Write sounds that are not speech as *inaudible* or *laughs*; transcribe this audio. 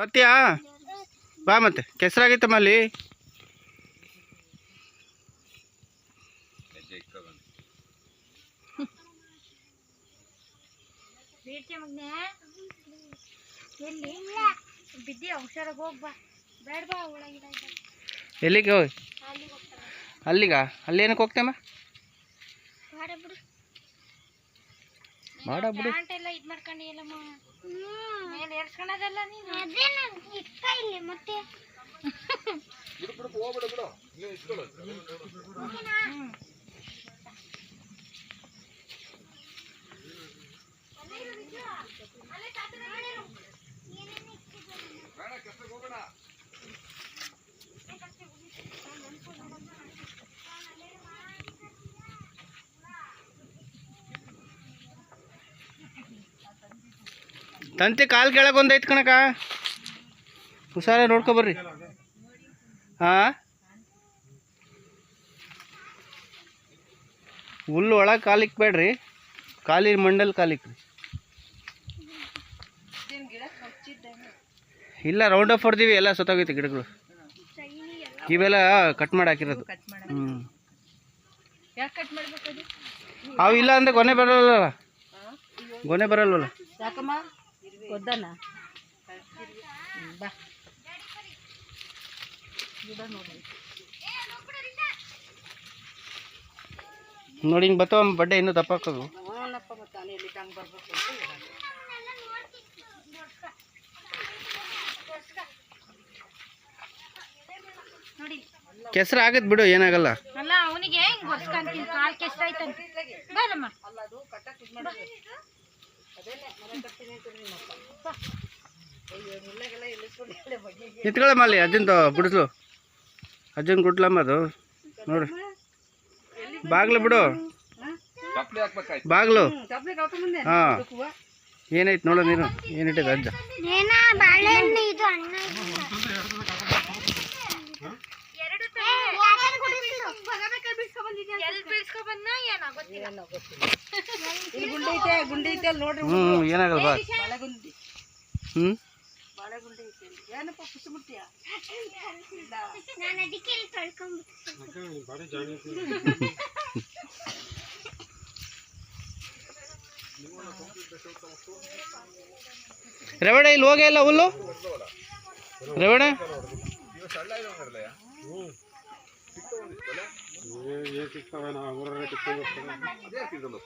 ಬರ್ತೀಯಾ ಬಾ ಮತ್ತೆ. ಕೆಸರಾಗೈತಮ್ಮ ಅಲ್ಲಿ ಎಲ್ಲಿಗೆ ಹೋಗಿ ಅಲ್ಲಿಗಾ ಅಲ್ಲಿಗ? ಅಲ್ಲಿ ಏನಕ್ಕೆ ಹೋಗ್ತೇಮ್ಮ? ಮಾಡ ಬಿಡು. ಪ್ಯಾಂಟ್ ಎಲ್ಲ ಇದ್ ಮಾಡ್ಕೊಂಡು ಎಲ್ಲಮ್ಮ ಮೇಲೆ ಏರ್ಸ್ಕೊಳದಲ್ಲ ನೀನು? ಅದೇ ಇಟ್ಟ ಇಲ್ಲಿ ಮತ್ತೆ. ಹ್ಮ್. ತಂತಿ ಕಾಲು ಕೆಳಗೆ ಐತೆ ಕಣಕ ಹುಷಾರ ನೋಡ್ಕೊ ಬರ್ರಿ. ಹಾಂ? ಹುಲ್ಲು ಒಳಗೆ ಕಾಲಿಕ್ಬೇಡ್ರಿ ಕಾಲಿ ಮಂಡಲ್ ಕಾಲಿಕ್ರಿ ಇಲ್ಲ ರೌಂಡ್ ಅಪ್ ಹೊಡ್ದೀವಿ, ಎಲ್ಲ ಸತ್ತೋಗೈತೆ ಗಿಡಗಳು. ಇವೆಲ್ಲ ಕಟ್ ಮಾಡಿ ಹಾಕಿರೋದು. ಹ್ಞೂ ಅವು ಇಲ್ಲ ಅಂದ್ರೆ ಗೊನೆ ಬರಲ್ವಲ್ಲ? ಗೊನೆ ಬರಲ್ವಲ್ಲ? ಒದ್ದನ? ಬಾ. ನೋಡಿ. ಹಿಂಗೆ ಬರ್ತಾವ ಬಡ್ಡೆ ಇನ್ನೂ ಹ್ಞೂನಪ್ಪ ಮತ್ತೆ ನಾನು ಎಲ್ಲಿ ಹಂಗೆ ಬರ್ಬೇಕು ಅಂತ ಹೇಳೋದು. ನೋಡಿ. ಕೆಸರು ಆಗತ್ ಬಿಡು ಏನಾಗಲ್ಲ. ಅಲ್ಲ ಅವನಿಗೆ ಹಿಂಗ್ ಬರ್ಸ್ಕೊಂತೀನಿ ಕಾಲ್ ಆಯ್ತಂತ. ಬಾರಮ್ಮ ನಿಂತ್ಕೊಳ್ಳಮ್ಮ ಅಲ್ಲಿ ಅಜ್ಜಂದು ಬಿಡಿಸ್ಲು ಅಜ್ಜನ್ ಗುಡ್ಲಮ್ಮ ಅದು. ನೋಡಿ. ಬಾಗ್ಲು ಬಿಡು. ಬಾಗ್ಲು. ಹಾಂ. ಏನೈತೆ ನೋಡು ನೀನು. ಏನಿಟ್ಟಿದೆ ಅಜ್ಜ ಏನ ಬಾಳೆಹಣ್ಣು ಇದು ಅಣ್ಣ ಎರಡು ಎಲ್ಲಿ ಬೀಳ್ಸ್ಕೊ ಬಂದ ಏನ ಗೊತ್ತಿಲ್ಲ ಗುಂಡಿ ಐತೆ ಗುಂಡಿ ಐತೆ ಅಲ್ಲಿ ನೋಡ್ರಿ ಹ್ಞೂ ಏನಾಗಲ್ಲ ಬಾ ಬಾಳೆ ಗುಂಡಿ. ಹ್ಞೂ ಬಾಳೆ ಗುಂಡಿ *laughs* ಹುಲ್ಲು? ಅಲ್ಲಿ. ये ये कितना है ना और कितना